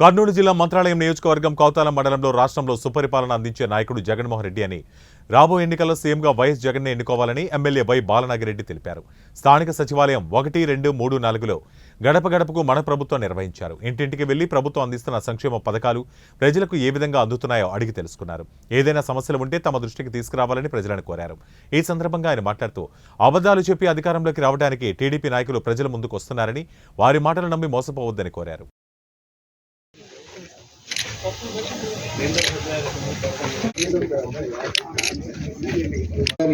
కర్నూలు జిల్లా మంత్రాలయం నియోజకవర్గం కౌతాలం మండలంలో రాష్ట్రంలో సుపరిపాలన అందించే నాయకుడు జగన్మోహన్ రెడ్డి అని రాబో ఎన్నికల్లో సీఎంగా వైఎస్ జగన్నే ఎన్నుకోవాలని ఎమ్మెల్యే వై బాలనాగిరెడ్డి తెలిపారు. స్థానిక సచివాలయం ఒకటి రెండు మూడు నాలుగులో గడప గడపకు మన ప్రభుత్వం నిర్వహించారు. ఇంటింటికి వెళ్ళి ప్రభుత్వం అందిస్తున్న సంక్షేమ పథకాలు ప్రజలకు ఏ విధంగా అందుతున్నాయో అడిగి తెలుసుకున్నారు. ఏదైనా సమస్యలు ఉంటే తమ దృష్టికి తీసుకురావాలని ప్రజలను కోరారు. ఈ సందర్భంగా ఆయన మాట్లాడుతూ అబద్ధాలు చెప్పి అధికారంలోకి రావడానికి టీడీపీ నాయకులు ప్రజల ముందుకు వస్తున్నారని వారి మాటలు నమ్మి మోసపోవద్దని కోరారు.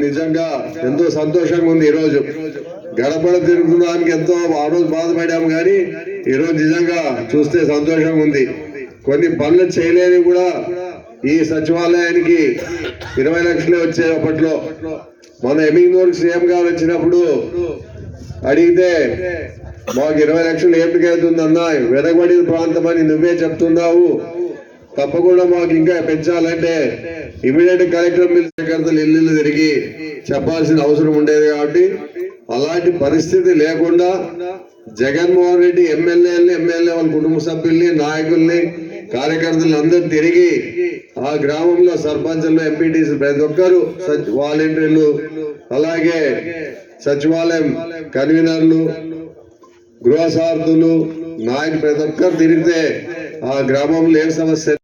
నిజంగా ఎంతో సంతోషంగా ఉంది ఈరోజు. గడపడ తిరుగుతున్నానికి ఎంతో ఆ రోజు బాధపడాము కానీ ఈరోజు నిజంగా చూస్తే సంతోషంగా ఉంది. కొన్ని పనులు చేయలేని కూడా ఈ సచివాలయానికి ఇరవై లక్షలే వచ్చే అప్పట్లో. మన ఎమింగూరు సీఎం గారు వచ్చినప్పుడు అడిగితే మాకు ఇరవై లక్షలు ఏమిటికైతుందన్నా వెనకబడిన ప్రాంతం అని నువ్వే చెప్తున్నావు. తప్పకుండా మాకు ఇంకా పెంచాలంటే ఇమీడియట్ కలెక్టర్ మిల్కర్తలు ఇల్లు తిరిగి చెప్పాల్సిన అవసరం ఉండేది కాబట్టి అలాంటి పరిస్థితి లేకుండా జగన్మోహన్ రెడ్డి ఎమ్మెల్యేలని ఎమ్మెల్యే వాళ్ళ కుటుంబ సభ్యుల్ని నాయకుల్ని కార్యకర్తలు అందరూ తిరిగి ఆ గ్రామంలో సర్పంచ్లు ఎంపీటీసీ ప్రతి ఒక్కరు సచ్- వాలంటీర్లు అలాగే సచివాలయం కన్వీనర్లు గృహ సార్థులు నాయకులు ప్రతి ఒక్కరు తిరిగితే ఆ గ్రామంలో ఏం సమస్య